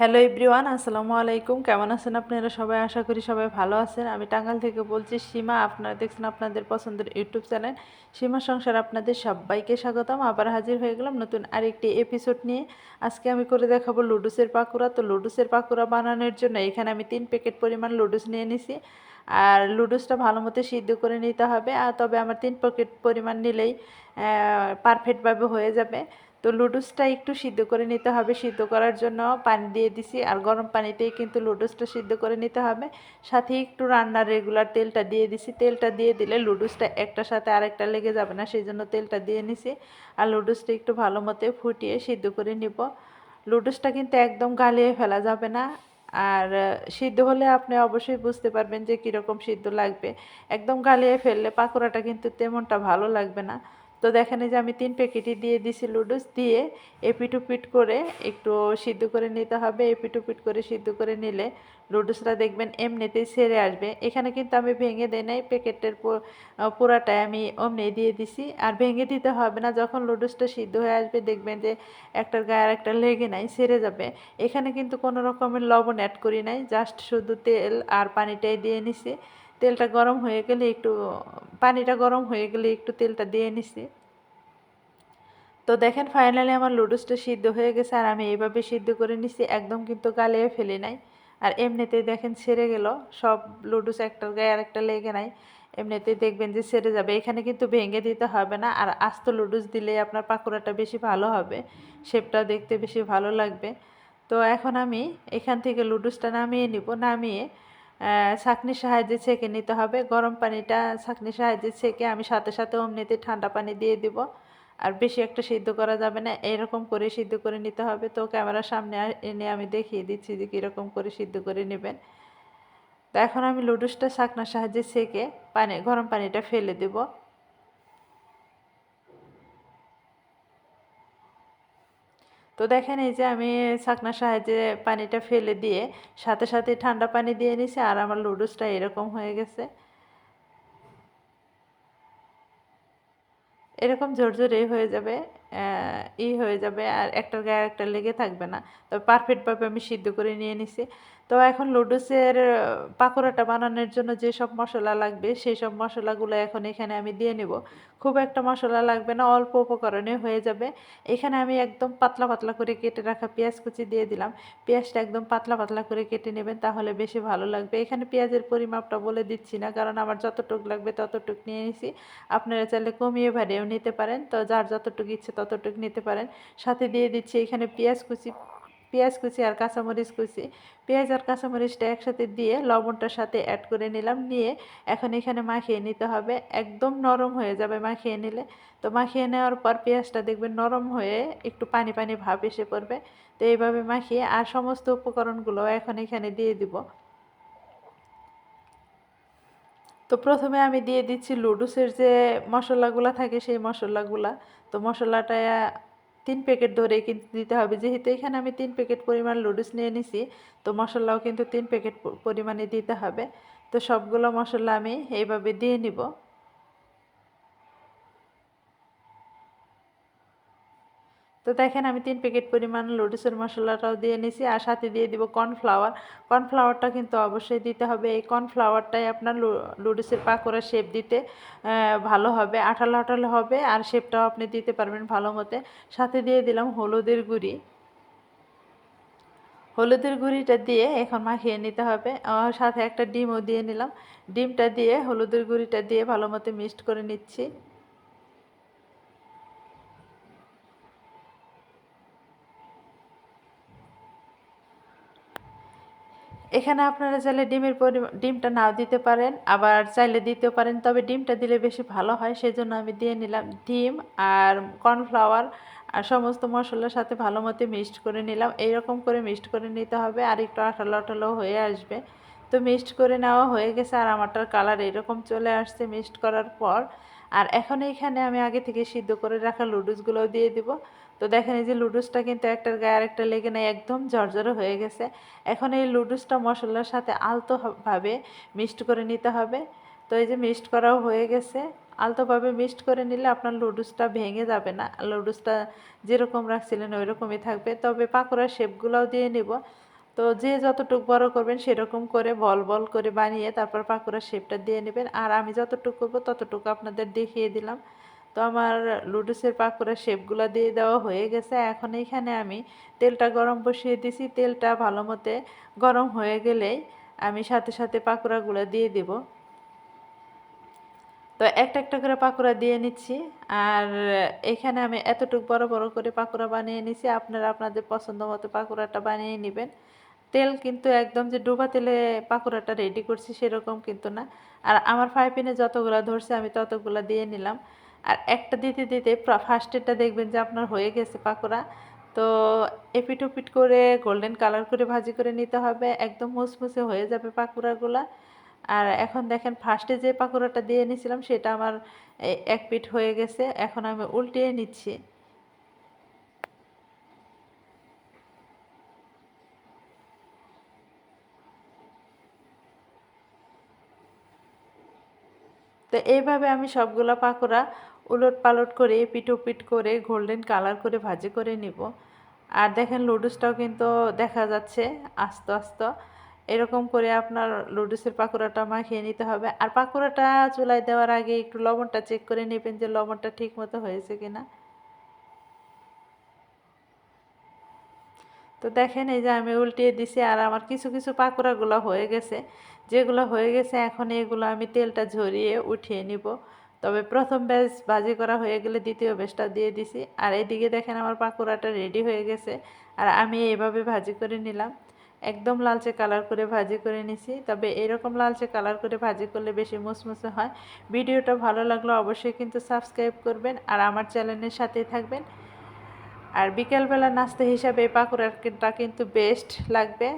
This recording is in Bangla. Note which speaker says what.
Speaker 1: হ্যালো এভরিওয়ান আসসালামু আলাইকুম। কেমন আছেন আপনারা সবাই? আশা করি সবাই ভালো আছেন। আমি টাঙ্গাল থেকে বলছি, সীমা, আপনারা দেখছেন আপনাদের পছন্দের ইউটিউব চ্যানেল। সীমা সংসার আপনাদের সবাইকে স্বাগতম। আবার হাজির হয়ে গেলাম নতুন আরেকটি এপিসোড নিয়ে। আজকে আমি করে দেখাবো লুডুসের পাকুড়া। তো লুডুসের পাকুড়া বানানোর জন্য এখানে আমি তিন প্যাকেট পরিমাণ লুডুস নিয়ে নিছি। আর লুডুসটা ভালো মতো সিদ্ধ করে নিতে হবে। আর তবে আমার তিন প্যাকেট পরিমাণ নিলেই পারফেক্টভাবে হয়ে যাবে। তো লুডুসটা একটু সিদ্ধ করে নিতে হবে। সিদ্ধ করার জন্য পানি দিয়ে দিছি। আর গরম পানিতেই কিন্তু লুডুসটা সিদ্ধ করে নিতে হবে। সাথে একটু রান্নার রেগুলার তেলটা দিয়ে দিছি। তেলটা দিয়ে দিলে লুডুসটা একটার সাথে আরেকটা লেগে যাবে না সেই জন্য তেলটা দিয়ে নিছি। আর লুডুসটা একটু ভালো মতো ফুটিয়ে সিদ্ধ করে নিব। লুডুসটা কিন্তু একদম গালিয়ে ফেলা যাবে না। আর সিদ্ধ হলে আপনি অবশ্যই বুঝতে পারবেন যে কীরকম সিদ্ধ লাগবে। একদম গালিয়ে ফেললে পাকোড়াটা কিন্তু তেমনটা ভালো লাগবে না। তো দেখেন যে আমি তিন প্যাকেটই দিয়ে দিছি লুডুস দিয়ে এপিটুপিট করে একটু সিদ্ধ করে নিতে হবে। এপিটুপিট করে সিদ্ধ করে নিলে লুডুসটা দেখবেন এমনিতেই সেরে আসবে। এখানে কিন্তু আমি ভেঙে দেই নাই, প্যাকেটের পুরাটাই আমি অমনি দিয়ে দিছি। আর ভেঙে দিতে হবে না, যখন লুডুসটা সিদ্ধ হয়ে আসবে দেখবেন যে একটার গায়ে আর একটা লেগে নাই, সেরে যাবে। এখানে কিন্তু কোনো রকমের লবণ অ্যাড করি নাই জাস্ট শুধু তেল আর পানিটাই দিয়ে নিছি। তেলটা গরম হয়ে গেলে একটু, পানিটা গরম হয়ে গেলে একটু তেলটা দিয়ে নিছি। তো দেখেন ফাইনালি আমার লুডুসটা সিদ্ধ হয়ে গেছে, আর আমি এইভাবে সিদ্ধ করে নিছি, একদম কিন্তু গালিয়ে ফেলি নাই। আর এমনিতেই দেখেন ছেড়ে গেল। সব লুডুস একটার গায়ে আর একটা লেগে নাই। এমনিতেই দেখবেন যে সেরে যাবে। এখানে কিন্তু ভেঙে দিতে হবে না। আর আস্ত লুডুস দিলে আপনার পাকোড়াটা বেশি ভালো হবে। শেপটাও দেখতে বেশি ভালো লাগবে। তো এখন আমি এখান থেকে লুডুসটা নামিয়ে নিব। নামিয়ে ছাঁকনির সাহায্যে ছেঁকে নিতে হবে। গরম পানিটা ছাঁকনির সাহায্যে ছেঁকে আমি সাথে সাথে অমনিতে ঠান্ডা পানি দিয়ে দিব। আর বেশি একটা সিদ্ধ করা যাবে না, এরকম করে সিদ্ধ করে নিতে হবে। তো ক্যামেরার সামনে এনে আমি দেখিয়ে দিচ্ছি যে কীরকম করে সিদ্ধ করে নেবেন। তো এখন আমি লুডুসটা ছাঁকনার সাহায্যে ছেঁকে পানি, গরম পানিটা ফেলে দেব। তো দেখেন এই যে আমি ছাকনার সাহায্যে পানিটা ফেলে দিয়ে সাথে সাথে ঠান্ডা পানি দিয়ে নিছি আর আমার লুডুসটা এরকম হয়ে গেছে। এরকম ঝরঝরে হয়ে যাবে ই হয়ে যাবে আর একটার গায়ে একটা লেগে থাকবে না। তবে পারফেক্টভাবে আমি সিদ্ধ করে নিয়ে নিছি। তো এখন লুডুসের পাকোড়াটা বানানোর জন্য যে সব মশলা লাগবে সেই সব মশলাগুলো এখন এখানে আমি দিয়ে নেব। খুব একটা মশলা লাগবে না, অল্প উপকরণে হয়ে যাবে। এখানে আমি একদম পাতলা পাতলা করে কেটে রাখা পেঁয়াজ কুচি দিয়ে দিলাম। পেঁয়াজটা একদম পাতলা পাতলা করে কেটে নেবেন, তাহলে বেশি ভালো লাগবে। এখানে পেঁয়াজের পরিমাপটা বলে দিচ্ছি না, কারণ আমার যতটুক লাগবে ততটুক নিয়ে নিছি। আপনারা চাইলে কমিয়ে ভারিয়েও নিতে পারেন। তো যার যতটুক ইচ্ছে ততটুক নিতে পারেন। সাথে দিয়ে দিচ্ছি এখানে পেঁয়াজ কুচি পেঁয়াজ কুচি আর কাঁচামরিচ কুচি। পেঁয়াজ আর কাঁচামরিচটা একসাথে দিয়ে লবণটার সাথে অ্যাড করে নিলাম। নিয়ে এখন এখানে মাখিয়ে নিতে হবে। একদম নরম হয়ে যাবে মাখিয়ে নিলে। তো মাখিয়ে নেওয়ার পর পেঁয়াজটা দেখবেন নরম হয়ে একটু পানি পানি ভাব এসে পড়বে। তো এইভাবে মাখিয়ে আর সমস্ত উপকরণগুলো এখন এখানে দিয়ে দিব। তো প্রথমে আমি দিয়ে দিচ্ছি লুডুসের যে মশলাগুলো থাকে সেই মশলাগুলা। তো মশলাটা তিন প্যাকেট ধরেই কিন্তু দিতে হবে। যেহেতু এখানে আমি তিন প্যাকেট পরিমাণ লুডুস নিয়ে নিছি, তো মশলাও কিন্তু তিন প্যাকেট পরিমাণে দিতে হবে। তো সবগুলো মশলা আমি এইভাবে দিয়ে নিব। তো দেখেন আমি তিন প্যাকেট পরিমাণ লুডুসের মশলাটাও দিয়ে নিছি আর সাথে দিয়ে দিব কর্নফ্লাওয়ার কর্নফ্লাওয়ারটা কিন্তু অবশ্যই দিতে হবে। এই কর্নফ্লাওয়ারটাই আপনার লুডুসের পাকোড়া শেপ দিতে ভালো হবে, আঠালো আঠালো হবে আর শেপটাও আপনি দিতে পারবেন ভালো মতে। সাথে দিয়ে দিলাম হলুদের গুঁড়ি। হলুদের গুঁড়িটা দিয়ে এখন মাখিয়ে নিতে হবে। সাথে একটা ডিমও দিয়ে নিলাম। ডিমটা দিয়ে হলুদের গুঁড়িটা দিয়ে ভালো মতো মিক্সড করে নিচ্ছি। এখানে আপনারা চাইলে ডিমের পরিমাণ ডিমটা নাও দিতে পারেন, আবার চাইলে দিতেও পারেন, তবে ডিমটা দিলে বেশি ভালো হয়, সেজন্য আমি দিয়ে নিলাম ডিম আর কর্নফ্লাওয়ার আর সমস্ত মশলার সাথে ভালো মতো মিক্সড করে নিলাম। এইরকম করে মিক্সড করে নিতে হবে আর একটু আঠালো আঠালো হয়ে আসবে। তো মিক্সড করে নেওয়া হয়ে গেছে আর আমারটার কালার এরকম চলে আসছে মিক্সড করার পর। আর এখন এইখানে আমি আগে থেকে সিদ্ধ করে রাখা লুডুসগুলোও দিয়ে দিব। তো দেখেন এই যে লুডুসটা কিন্তু একটার গায়ে আরেকটা লেগে নেই, একদম ঝরঝরে হয়ে গেছে। এখন এই লুডুসটা মশলার সাথে আলতোভাবে মিক্সড করে নিতে হবে। তো এই যে মিক্সড করাও হয়ে গেছে। আলতোভাবে মিক্সড করে নিলে আপনার লুডুসটা ভেঙে যাবে না। লুডুসটা যেরকম রাখছিলেন ওই রকমই থাকবে। তবে পাকোড়ার শেপগুলোও দিয়ে নিব। তো যে যতটুক বড় করবেন সেরকম করে বল বল করে বানিয়ে তারপর পাকোড়ার শেপটা দিয়ে নেবেন। আর আমি যতটুকু করব ততটুকু আপনাদের দেখিয়ে দিলাম। তো আমার লুডুসের পাকোড়ার শেপগুলো দিয়ে দেওয়া হয়ে গেছে। এখন এইখানে আমি তেলটা গরম বসিয়ে দিছি। তেলটা ভালো মতে গরম হয়ে গেলেই আমি সাথে সাথে পাকোড়াগুলো দিয়ে দিব। তো একটা একটা করে পাকোড়া দিয়ে নিচ্ছি। আর এখানে আমি এতটুক বড় বড় করে পাকোড়া বানিয়ে নিছি। আপনারা আপনাদের পছন্দ মতো পাকোড়াটা বানিয়ে নেবেন। তেল কিন্তু একদম যে ডুবা তেলে পাকোড়াটা রেডি করছি সেরকম কিন্তু না। আর আমার ফ্রাই প্যানে যতগুলো ধরছে আমি ততগুলো দিয়ে নিলাম। আর একটা দিতে দিতে ফার্স্টেরটা দেখবেন যে আপনার হয়ে গেছে পাকোড়া। তো এপিট ওপিট করে গোল্ডেন কালার করে ভাজি করে নিতে হবে, একদম মুসমুসে হয়ে যাবে পাকোড়াগুলা। আর এখন দেখেন ফার্স্টে যে পাকোড়াটা দিয়ে নিয়েছিলাম সেটা আমার এক পিঠ হয়ে গেছে। এখন আমি উল্টিয়ে নিচ্ছি। এইভাবে আমি সবগুলো পাকোড়া উলট পালট করে পিট পিট করে গোল্ডেন কালার করে ভাজি করে নিব। আর দেখেন লুডুসটাও কিন্তু দেখা যাচ্ছে আস্তে আস্তে। এরকম করে আপনার লুডুসের পাকোড়াটা মাখিয়ে নিতে হবে। আর পাকোড়াটা চুলায় দেওয়ার আগে একটু লবণটা চেক করে নেবেন যে লবণটা ঠিক মতো হয়েছে কিনা। তো দেখেন এই যে আমি উল্টিয়ে দিছি আর আমার কিছু কিছু পাকোড়াগুলো হয়ে গেছে। যেগুলো হয়ে গেছে এখন এগুলো আমি তেলটা ঝরিয়ে উঠিয়ে নিব। তবে প্রথম ব্যাচ ভাজি করা হয়ে গেলে দ্বিতীয় ব্যাচটা দিয়ে দিছি। আর এদিকে দেখেন আমার পাকোড়াটা রেডি হয়ে গেছে আর আমি এইভাবে ভাজি করে নিলাম। একদম লালচে কালার করে ভাজি করে নিছি। তবে এরকম লালচে কালার করে ভাজি করলে বেশি মুসমুসে হয়। ভিডিওটা ভালো লাগলে অবশ্যই কিন্তু সাবস্ক্রাইব করবেন আর আমার চ্যানেলের সাথেই থাকবেন। আর বিকেলবেলা নাস্তা হিসাবে পাকোড়াটা কিন্তু বেস্ট লাগবে।